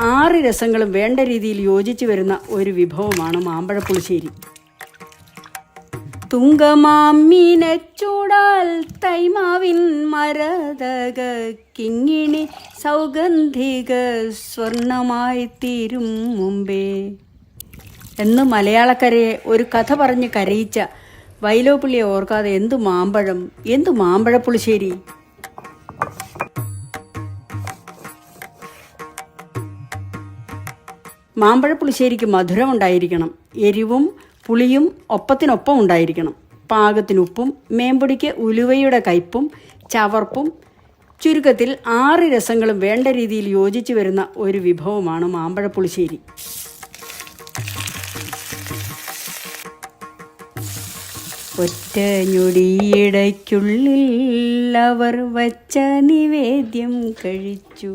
ആറ് രസങ്ങളും വേണ്ട രീതിയിൽ യോജിച്ചു വരുന്ന ഒരു വിഭവമാണ് മാമ്പഴപ്പുളിശ്ശേരി. തുങ്കമാമീനെ ചൂടാൽ തൈമാവിൻ മരതക കിങ്ങിണി സൗഗന്ധിക സ്വർണമായി തീരും മുമ്പേ. എന്ന് മലയാളക്കരയെ ഒരു കഥ പറഞ്ഞ് കരയിച്ച വൈലോപ്പിള്ളിയെ ഓർക്കാതെ എന്തു മാമ്പഴം എന്തു മാമ്പഴപ്പുളിശ്ശേരി? മാമ്പഴപ്പുളിശ്ശേരിക്ക് മധുരം ഉണ്ടായിരിക്കണം എരിവും പുളിയും ഒപ്പത്തിനൊപ്പം ഉണ്ടായിരിക്കണം. പാകത്തിന് ഉപ്പും മേമ്പൊടിക്ക് ഉലുവയുടെ കയ്പും ചവർപ്പും ചുരുക്കത്തിൽ ആറ് രസങ്ങളും വേണ്ട രീതിയിൽ യോജിച്ചു വരുന്ന ഒരു വിഭവമാണ് മാമ്പഴപ്പുളിശ്ശേരി. ഒറ്റ ഞൊടിയിടയ്ക്കുള്ളിൽ അവർ വച്ച നിവേദ്യം കഴിച്ചു.